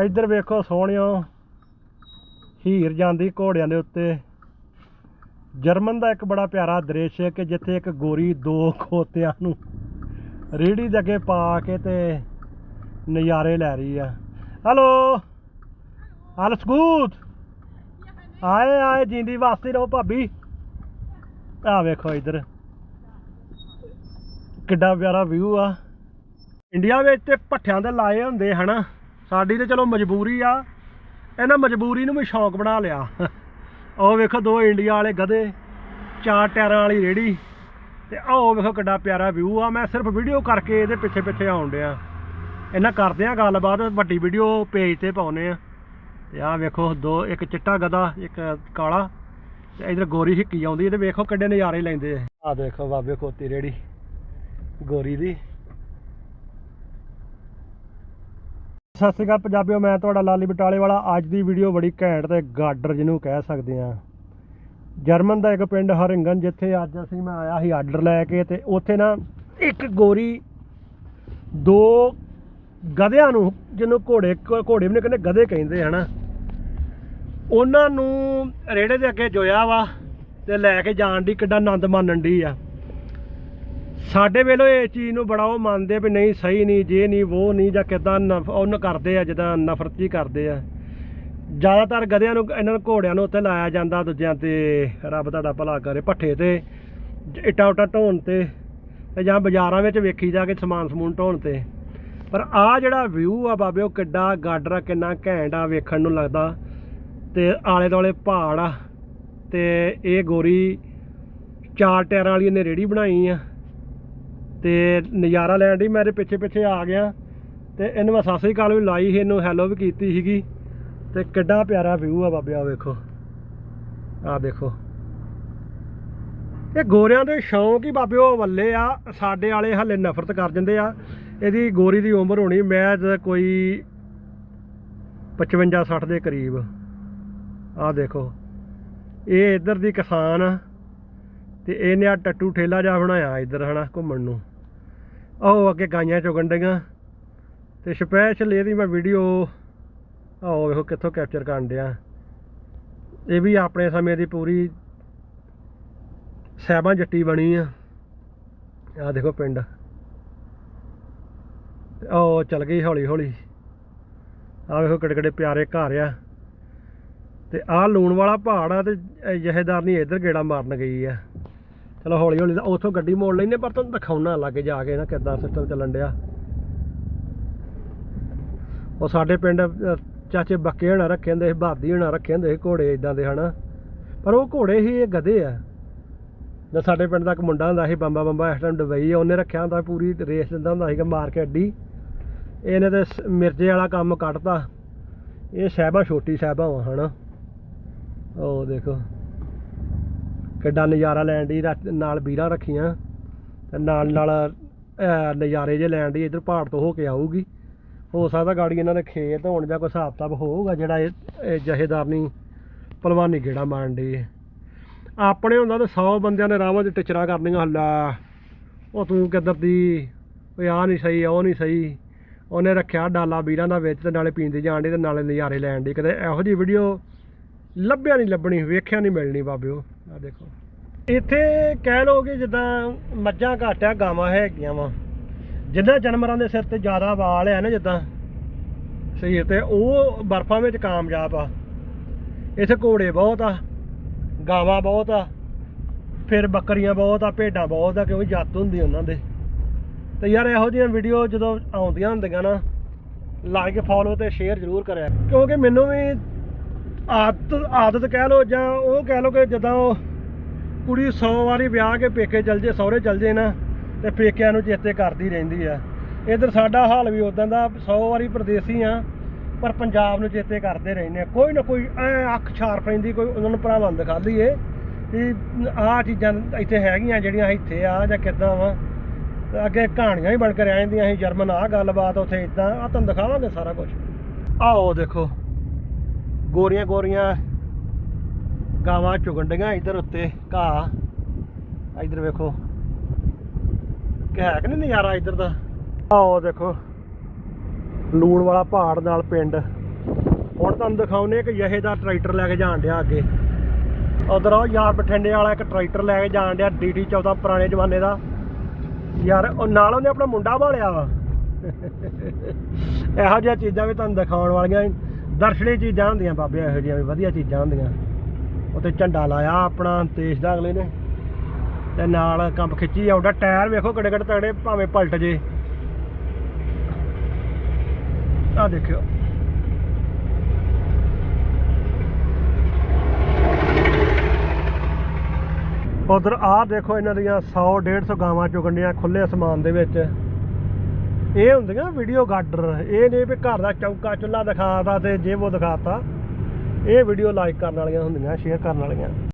ਇੱਧਰ ਵੇਖੋ ਸੋਹਣਿਓ, ਹੀਰ ਜਾਂਦੀ ਘੋੜਿਆਂ ਦੇ ਉੱਤੇ। ਜਰਮਨ ਦਾ ਇੱਕ ਬੜਾ ਪਿਆਰਾ ਦ੍ਰਿਸ਼ ਹੈ ਕਿ ਜਿੱਥੇ ਇੱਕ ਗੋਰੀ ਦੋ ਖੋਤਿਆਂ ਨੂੰ ਰੇੜੀ ਦੇ ਅੱਗੇ ਪਾ ਕੇ ਤੇ ਨਜ਼ਾਰੇ ਲੈ ਰਹੀ ਆ। ਹੈਲੋ? alles gut ਆਏ ਆਏ, ਜਿੰਦੀ ਵਾਸਤੇ ਰਹੋ ਭਾਬੀ। ਆ ਵੇਖੋ ਇੱਧਰ। ਕਿੱਡਾ ਪਿਆਰਾ ਵਿਊ ਆ। ਇੰਡੀਆ ਵਿੱਚ ਤੇ ਭੱਠਿਆਂ ਦੇ ਲਾਏ ਹੁੰਦੇ ਹਨਾ। ਸਾਡੀ ਤੇ ਚਲੋ ਮਜਬੂਰੀ ਆ। ਇਹਨਾਂ ਮਜਬੂਰੀ ਨੂੰ ਵੀ ਸ਼ੌਂਕ ਬਣਾ ਲਿਆ। ਉਹ ਵੇਖੋ ਦੋ ਇੰਡੀਆ ਵਾਲੇ ਗਧੇ, ਚਾਰ ਟਾਇਰਾਂ ਵਾਲੀ ਰੇੜੀ ਤੇ ਆਹ ਵੇਖੋ ਕਿੱਡਾ ਪਿਆਰਾ ਵਿਊ ਆ। ਮੈਂ ਸਿਰਫ ਵੀਡੀਓ ਕਰਕੇ ਇਹਦੇ ਪਿੱਛੇ ਪਿੱਛੇ ਆਉਣ ਡਿਆ। ਇਹਨਾਂ ਕਰਦੇ ਆ ਗੱਲਬਾਤ, ਵੱਡੀ ਵੀਡੀਓ ਪੇਜ ਤੇ ਪਾਉਨੇ ਆ। ਤੇ ਆਹ ਵੇਖੋ ਦੋ, ਇੱਕ ਚਿੱਟਾ ਗਧਾ, ਇੱਕ ਕਾਲਾ ਤੇ ਇਧਰ ਗੋਰੀ ਹਿੱਕੀ ਆਉਂਦੀ ਤੇ ਵੇਖੋ ਕਿੱਡੇ ਨਜ਼ਾਰੇ ਲੈਂਦੇ ਆ। ਆਹ ਦੇਖੋ ਬਾਬੇ ਖੋਤੀ ਰੇੜੀ ਗੋਰੀ ਦੀ। ਸਤਿ ਸ਼੍ਰੀ ਅਕਾਲ ਪੰਜਾਬੀਓ, ਮੈਂ ਤੁਹਾਡਾ ਲਾਲੀ ਬਟਾਲੇ ਵਾਲਾ। ਅੱਜ ਦੀ ਵੀਡੀਓ ਬੜੀ ਘੈਂਟ ਤੇ ਗਾਡਰ ਜਿਹਨੂੰ ਕਹਿ ਸਕਦੇ ਆ ਜਰਮਨ ਦਾ ਇੱਕ ਪਿੰਡ ਹਰਿੰਗਨ, ਜਿੱਥੇ ਅੱਜ ਅਸੀਂ ਮੈਂ ਆਇਆ ਸੀ ਆਰਡਰ ਲੈ ਕੇ ਤੇ ਉੱਥੇ ਨਾ ਇੱਕ ਗੋਰੀ, ਦੋ ਗਧਿਆਂ ਨੂੰ, ਜਿਹਨੂੰ ਘੋੜੇ ਘੋੜੇ ਵੀ ਨਹੀਂ ਕਹਿੰਦੇ, ਗਧੇ ਕਹਿੰਦੇ ਹਨਾ। ਉਹਨਾਂ ਨੂੰ ਰੇੜੇ ਦੇ ਅੱਗੇ ਜੋਇਆ ਵਾ ਤੇ ਲੈ ਕੇ ਜਾਣ ਦੀ ਕਿੱਡਾ ਆਨੰਦ ਮਾਣਨ ਦੀ ਆ। ਸਾਡੇ ਵੇਲੇ ਇਹ ਚੀਜ਼ ਨੂੰ ਬੜਾ ਉਹ ਮੰਨਦੇ ਆ ਵੀ ਨਹੀਂ, ਸਹੀ ਨਹੀਂ, ਜੇ ਨਹੀਂ, ਉਹ ਨਹੀਂ, ਜਾਂ ਕਿਦਾਂ ਉਹਨ ਕਰਦੇ ਆ, ਜਿੱਦਾਂ ਨਫ਼ਰਤ ਹੀ ਕਰਦੇ ਆ। ਜ਼ਿਆਦਾਤਰ ਗਧਿਆਂ ਨੂੰ, ਇਹਨਾਂ ਨੂੰ ਘੋੜਿਆਂ ਨੂੰ ਉੱਤੇ ਲਾਇਆ ਜਾਂਦਾ, ਦੂਜਿਆਂ ਤੇ ਰੱਬ ਤੁਹਾਡਾ ਭਲਾ ਕਰੇ ਪੱਠੇ ਤੇ, ਇੱਟਾਂ ਉੱਟਾਂ ਢੋਣ ਤੇ ਤੇ ਜਾਂ ਬਾਜ਼ਾਰਾਂ ਵਿੱਚ ਵੇਖੀ ਜਾ ਕੇ ਸਮਾਨ ਸਮੂਨ ਢੋਣ ਤੇ। ਪਰ ਆ ਜਿਹੜਾ ਵਿਊ ਆ ਬਾਬੇ, ਉਹ ਕਿੱਡਾ ਗਾਡਰਾ ਕਿੰਨਾ ਘੈਂਟ ਆ ਵੇਖਣ ਨੂੰ ਲੱਗਦਾ। ਤੇ ਆਲੇ ਦੁਆਲੇ ਪਹਾੜ ਆ, ਤੇ ਇਹ ਗੋਰੀ ਚਾਰ ਟਾਇਰਾਂ ਵਾਲੀ ਇਹਨੇ ਰੇੜੀ ਬਣਾਈ ਆ। ਤੇ ਨਜ਼ਾਰਾ ਲੈਣ ਦੀ ਮੇਰੇ ਪਿੱਛੇ ਪਿੱਛੇ ਆ ਗਿਆ ਤੇ ਇਹਨੂੰ ਮੈਂ ਸਤਿ ਸ੍ਰੀ ਅਕਾਲ ਵੀ ਲਾਈ ਸੀ, ਇਹਨੂੰ ਹੈਲੋ ਵੀ ਕੀਤੀ ਸੀਗੀ। ਤੇ ਕਿੱਡਾ ਪਿਆਰਾ ਵਿਊ ਆ ਬਾਬੇ ਆ ਵੇਖੋ। ਆ ਦੇਖੋ। ਇਹ ਗੋਰਿਆਂ ਦੇ ਸ਼ੌਂਕ ਹੀ ਬਾਬੇ, ਉਹ ਵੱਲੇ ਆ, ਸਾਡੇ ਵਾਲੇ ਹੱਲੇ ਨਫ਼ਰਤ ਕਰ ਜਾਂਦੇ ਆ। ਇਹਦੀ ਗੋਰੀ ਦੀ ਉਮਰ ਹੋਣੀ, ਮੈਂ ਕੋਈ 55 60 ਦੇ ਕਰੀਬ। ਆ ਦੇਖੋ। ਇਹ ਇੱਧਰ ਦੀ ਕਿਸਾਨ ਆ, ਤੇ ਇਹਨੇ ਆ ਟੱਟੂ ਠੇਲਾ ਜਿਹਾ ਬਣਾਇਆ ਇੱਧਰ, ਹਨਾ, ਘੁੰਮਣ ਨੂੰ। ਆਹੋ ਅੱਗੇ ਗਾਈਆਂ ਚੁਗਣ ਡੀਆਂ ਤੇ ਸਪੈਸ਼ਲ ਇਹਦੀ ਮੈਂ ਵੀਡੀਓ ਆਓ ਵੇਖੋ ਕਿੱਥੋਂ ਕੈਪਚਰ ਕਰਨ ਡਿਆ। ਇਹ ਵੀ ਆਪਣੇ ਸਮੇਂ ਦੀ ਪੂਰੀ ਸਹਿਬਾਂ ਜੱਟੀ ਬਣੀ ਆ। ਆ ਦੇਖੋ ਪਿੰਡ। ਤੇ ਉਹ ਚੱਲ ਗਈ ਹੌਲੀ ਹੌਲੀ। ਆ ਵੇਖੋ ਕਿੱਡੇ ਕਿੱਡੇ ਪਿਆਰੇ ਘਰ ਆ। ਤੇ ਆਹ ਲੂਣ ਵਾਲਾ ਪਹਾੜ ਆ ਤੇ ਇਹ ਨਹੀਂ ਇੱਧਰ ਗੇੜਾ ਮਾਰਨ ਗਈ ਆ। ਚਲੋ ਹੌਲੀ ਹੌਲੀ ਤਾਂ ਉੱਥੋਂ ਗੱਡੀ ਮੋੜ ਲੈਨੇ, ਪਰ ਤੁਹਾਨੂੰ ਦਿਖਾਉਣਾ ਲੱਗੇ ਜਾ ਕੇ ਨਾ ਕਿੱਦਾਂ ਸਿਸਟਮ ਚੱਲਣ ਡਿਆ। ਉਹ ਸਾਡੇ ਪਿੰਡ ਚਾਚੇ ਬੱਕੇ ਹਣਾ ਰੱਖੇ ਹੁੰਦੇ ਸੀ ਬਾਦੀ ਹਣਾ ਰੱਖੇ ਹੁੰਦੇ ਸੀ ਘੋੜੇ ਇਦਾਂ ਦੇ, ਹਨਾ? ਪਰ ਉਹ ਘੋੜੇ ਹੀ ਇਹ ਗਧੇ ਆ। ਜੇ ਸਾਡੇ ਪਿੰਡ ਦਾ ਇੱਕ ਮੁੰਡਾ ਹੁੰਦਾ ਸੀ, ਬੰਬਾ ਬੰਬਾ, ਇਸ ਟਾਈਮ ਦੁਬਈ ਉਹਨੇ ਰੱਖਿਆ ਹੁੰਦਾ, ਪੂਰੀ ਰੇਸ ਦਿੰਦਾ ਹੁੰਦਾ ਸੀਗਾ ਮਾਰ ਕੇ ਅੱਡੀ ਇਹਨੇ ਤੇ ਸ- ਮਿਰਜ਼ੇ ਵਾਲਾ ਕੰਮ ਕੱਢਤਾ। ਇਹ ਸਾਹਿਬਾਂ, ਛੋਟੀ ਸਾਹਿਬਾਂ ਵਾ, ਹਨਾ? ਉਹ ਦੇਖੋ। ਕਿੱਡਾ ਨਜ਼ਾਰਾ ਲੈਣ ਦੀ ਨਾਲ ਵੀਰਾਂ ਰੱਖੀਆਂ, ਤੇ ਨਾਲ ਨਾਲ ਨਜ਼ਾਰੇ ਜੇ ਲੈਣ ਦੀ ਇਧਰ ਪਹਾੜ ਤੋਂ ਹੋ ਕੇ ਆਊਗੀ। ਹੋ ਸਕਦਾ ਗਾੜੀ ਇਹਨਾਂ ਦੇ ਖੇਤ ਹੋਣ ਜਾਂ ਕੋਈ ਹਿਸਾਬ ਕਿਤਾਬ ਹੋਊਗਾ, ਜਿਹੜਾ ਇਹ ਇਹ ਜਹੇਦਾਰ ਨਹੀਂ ਭਲਵਾਨੀ ਗੇੜਾ ਮਾਰਨ ਦੀ ਆਪਣੇ ਹੁੰਦਾ ਤਾਂ 100 ਬੰਦਿਆਂ ਨੇ ਰਾਵਾਂ 'ਚ ਟਿਚਰਾ ਕਰਨੀਆਂ ਹੱਲਾ। ਉਹ ਤੂੰ ਕਿੱਧਰ ਦੀ? ਓਏ ਆ ਨਹੀਂ ਸਹੀ, ਉਹ ਨਹੀਂ ਸਹੀ। ਉਹਨੇ ਰੱਖਿਆ ਡਾਲਾ ਵੀਰਾਂ ਦਾ ਵਿੱਚ ਤੇ ਨਾਲੇ ਪੀਂਦੀ ਜਾਣ ਦੀ ਤੇ ਨਾਲੇ ਨਜ਼ਾਰੇ ਲੈਣ ਦੀ ਕਦੇ ਇਹੋ ਜਿਹੀ ਵੀਡੀਓ ਲੱਭਿਆ ਨਹੀਂ, ਲੱਭਣੀ, ਵੇਖਿਆ ਨਹੀਂ ਮਿਲਣੀ ਬਾਬਿਓ। ਆ ਦੇਖੋ। ਇੱਥੇ ਕਹਿ ਲਓ ਕਿ ਜਿੱਦਾਂ ਮੱਝਾਂ ਘੱਟ ਆ ਗਾਵਾਂ ਹੈਗੀਆਂ ਵਾ। ਜਿਨ੍ਹਾਂ ਜਾਨਵਰਾਂ ਦੇ ਸਿਰ ਤੇ ਜ਼ਿਆਦਾ ਵਾਲ ਆ ਨਾ ਜਿੱਦਾਂ, ਸਰੀਰ ਤੇ, ਉਹ ਬਰਫਾਂ ਵਿੱਚ ਕਾਮਯਾਬ ਆ। ਇੱਥੇ ਘੋੜੇ ਬਹੁਤ ਆ, ਗਾਵਾਂ ਬਹੁਤ ਆ, ਫਿਰ ਬੱਕਰੀਆਂ ਬਹੁਤ ਆ, ਭੇਡਾਂ ਬਹੁਤ ਆ, ਕਿਉਂਕਿ ਜੱਤ ਹੁੰਦੀ ਉਹਨਾਂ ਦੇ। ਤੇ ਯਾਰ ਇਹੋ ਜਿਹੀਆਂ ਵੀਡੀਓ ਜਦੋਂ ਆਉਂਦੀਆਂ ਹੁੰਦੀਆਂ ਨਾ ਲਾਈਕ ਫੋਲੋ ਤੇ ਸ਼ੇਅਰ ਜ਼ਰੂਰ ਕਰਿਆ। ਕਿਉਂਕਿ ਮੈਨੂੰ ਵੀ ਆਦਤ ਆਦਤ ਕਹਿ ਲਓ ਜਾਂ ਉਹ ਕਹਿ ਲਓ ਕਿ ਜਦੋਂ ਉਹ ਕੁੜੀ 100 ਵਾਰੀ ਵਿਆਹ ਕੇ ਪੇਕੇ ਚਲ ਜੇ, ਸਹੁਰੇ ਚਲ ਜੇ ਨਾ, ਤੇ ਪੇਕਿਆਂ ਨੂੰ ਚੇਤੇ ਕਰਦੀ ਰਹਿੰਦੀ ਆ। ਇਧਰ ਸਾਡਾ ਹਾਲ ਵੀ ਉਦਾਂ ਦਾ 100 ਵਾਰੀ ਪਰਦੇਸੀ ਆ, ਪਰ ਪੰਜਾਬ ਨੂੰ ਚੇਤੇ ਕਰਦੇ ਰਹਿੰਦੇ ਆ। ਕੋਈ ਨਾ ਕੋਈ ਐ ਅੱਖ ਛਾਰ ਪੈਂਦੀ, ਕੋਈ ਉਹਨਾਂ ਨੂੰ ਭਰਾਵਾਂ ਨੂੰ ਦਿਖਾ ਲਈਏ ਵੀ ਆਹ ਚੀਜ਼ਾਂ ਇੱਥੇ ਹੈਗੀਆਂ ਜਿਹੜੀਆਂ ਇੱਥੇ ਆ ਜਾਂ ਕਿੱਦਾਂ ਵਾ। ਅੱਗੇ ਕਹਾਣੀਆਂ ਹੀ ਬਣ ਕੇ ਰਹਿ ਜਾਂਦੀਆਂ ਸੀ, ਜਰਮਨ ਆ ਗੱਲਬਾਤ ਉੱਥੇ ਇਦਾਂ ਆ ਤੁਹਾਨੂੰ ਦਿਖਾਵਾਂਗੇ ਸਾਰਾ ਕੁਝ ਆਓ ਦੇਖੋ। ਗੋਰੀਆਂ ਗੋਰੀਆਂ ਗਾਵਾਂ ਚੁਗਣ ਡੀਆਂ ਇੱਧਰ ਉੱਤੇ ਘਾਹ। ਇਧਰ ਵੇਖੋ। ਕਿ ਹੈ ਕਿ ਨਹੀਂ ਨਜ਼ਾਰਾ ਇੱਧਰ ਦਾ? ਆਓ ਦੇਖੋ। ਲੂਣ ਵਾਲਾ ਪਹਾੜ ਨਾਲ ਪਿੰਡ। ਹੁਣ ਤੁਹਾਨੂੰ ਦਿਖਾਉਨੇ ਕਿ ਯਹੇ ਦਾ ਟਰੈਕਟਰ ਲੈ ਕੇ ਜਾਣ ਡਿਆ ਅੱਗੇ। ਉਧਰ ਉਹ ਯਾਰ ਬਠਿੰਡੇ ਵਾਲਾ ਇੱਕ ਟਰੈਕਟਰ ਲੈ ਕੇ ਜਾਣ ਡਿਆ ਡੀਟੀ 14 ਪੁਰਾਣੇ ਜ਼ਮਾਨੇ ਦਾ। ਯਾਰ, ਉਹ ਨਾਲ ਉਹਨੇ ਆਪਣਾ ਮੁੰਡਾ ਭਾਲਿਆ ਵਾ। ਇਹੋ ਜਿਹੀਆਂ ਚੀਜ਼ਾਂ ਵੀ ਤੁਹਾਨੂੰ ਦਿਖਾਉਣ ਵਾਲੀਆਂ ਦਰਸ਼ਨੀ ਚੀਜ਼ਾਂ ਹੁੰਦੀਆਂ ਬਾਬੇ, ਇਹੋ ਜਿਹੀਆਂ ਵੀ ਵਧੀਆ ਚੀਜ਼ਾਂ ਹੁੰਦੀਆਂ। ਉੱਤੇ ਝੰਡਾ ਲਾਇਆ ਆਪਣਾ, ਦੇਸ਼ ਦਾ ਅਗਲੇ ਨੇ। ਤੇ ਨਾਲ ਕੰਪ ਖਿੱਚੀ ਆਉਂਦਾ ਟਾਇਰ ਵੇਖੋ ਕਿੱਡੇ ਕਿੱਡੇ ਤਗੜੇ ਭਾਵੇਂ ਪਲਟ ਜੇ। ਆ ਦੇਖਿਓ। ਉਧਰ ਆਹ ਦੇਖੋ ਇਹਨਾਂ ਦੀਆਂ 100 150 ਗਾਵਾਂ ਚੁਗੰਡੀਆਂ ਖੁੱਲੇ ਅਸਮਾਨ ਦੇ ਵਿੱਚ। ਇਹ ਹੁੰਦੀਆਂ ਵੀਡੀਓ ਗਾਡਰ ਇਹ ਨਹੀਂ ਵੀ ਘਰ ਦਾ ਚੌਕਾ ਚੁੱਲਾ ਦਿਖਾਤਾ ਤੇ ਜੇ ਉਹ ਦਿਖਾਤਾ। ਇਹ ਵੀਡੀਓ ਲਾਈਕ ਕਰਨ ਵਾਲੀਆਂ ਹੁੰਦੀਆਂ ਸ਼ੇਅਰ ਕਰਨ ਵਾਲੀਆਂ।